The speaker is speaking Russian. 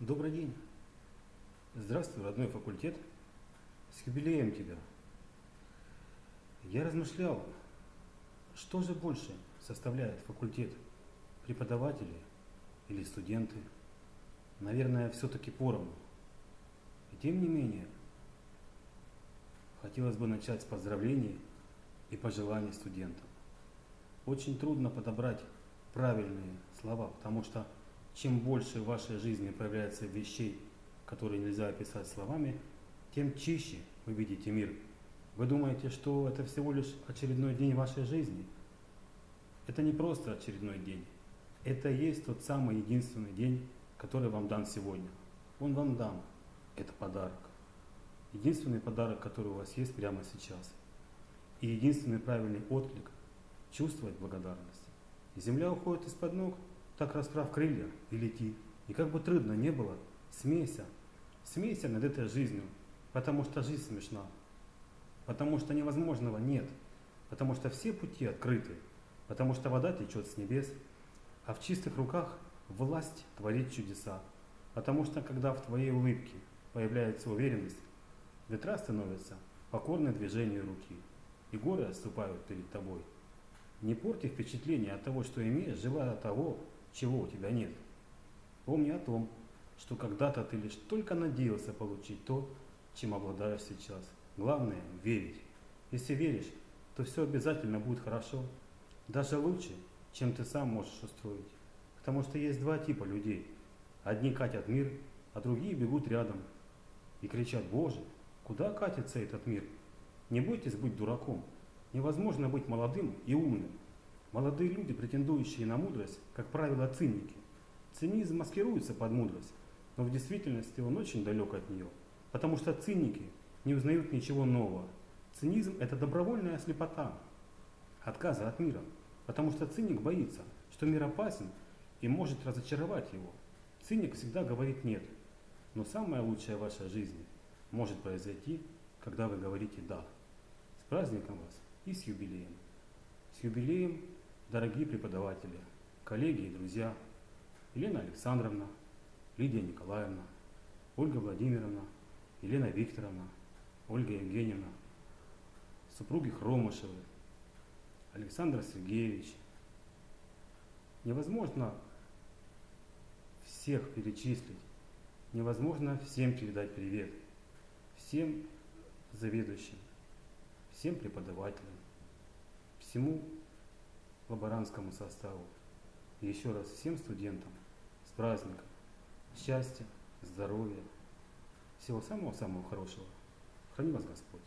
Добрый день. Здравствуй, родной факультет. С юбилеем тебя. Я размышлял, что же больше составляет факультет? Преподаватели или студенты? Наверное, все-таки поровну. И тем не менее, хотелось бы начать с поздравлений и пожеланий студентам. Очень трудно подобрать правильные слова, потому что чем больше в вашей жизни проявляется вещей, которые нельзя описать словами, тем чище вы видите мир. Вы думаете, что это всего лишь очередной день вашей жизни? Это не просто очередной день. Это и есть тот самый единственный день, который вам дан сегодня. Он вам дан. Это подарок. Единственный подарок, который у вас есть прямо сейчас. И единственный правильный отклик – чувствовать благодарность. Земля уходит из-под ног, так расправ крылья и лети. И как бы трудно не было, смейся. Смейся над этой жизнью, потому что жизнь смешна. Потому что невозможного нет. Потому что все пути открыты. Потому что вода течет с небес. А в чистых руках власть творит чудеса. Потому что когда в твоей улыбке появляется уверенность, ветра становятся покорны движению руки, и горы отступают перед тобой. Не порти впечатление от того, что имеешь, желая того, чего у тебя нет. Помни о том, что когда-то ты лишь только надеялся получить то, чем обладаешь сейчас. Главное – верить. Если веришь, то все обязательно будет хорошо. Даже лучше, чем ты сам можешь устроить. Потому что есть два типа людей. Одни катят мир, а другие бегут рядом. И кричат, Боже, куда катится этот мир? Не бойтесь быть дураком. Невозможно быть молодым и умным. Молодые люди, претендующие на мудрость, как правило, циники. Цинизм маскируется под мудрость, но в действительности он очень далек от нее, потому что циники не узнают ничего нового. Цинизм – это добровольная слепота, отказа от мира, потому что циник боится, что мир опасен и может разочаровать его. Циник всегда говорит «нет», но самое лучшее в вашей жизни может произойти, когда вы говорите «да». С праздником вас и с юбилеем! С юбилеем, дорогие преподаватели, коллеги и друзья, Елена Александровна, Лидия Николаевна, Ольга Владимировна, Елена Викторовна, Ольга Евгеньевна, супруги Хромышевы, Александр Сергеевич. Невозможно всех перечислить, невозможно всем передать привет, всем заведующим, всем преподавателям всему лаборантскому составу и еще раз всем студентам с праздником, счастья, здоровья, всего самого-самого хорошего. Храни вас Господь.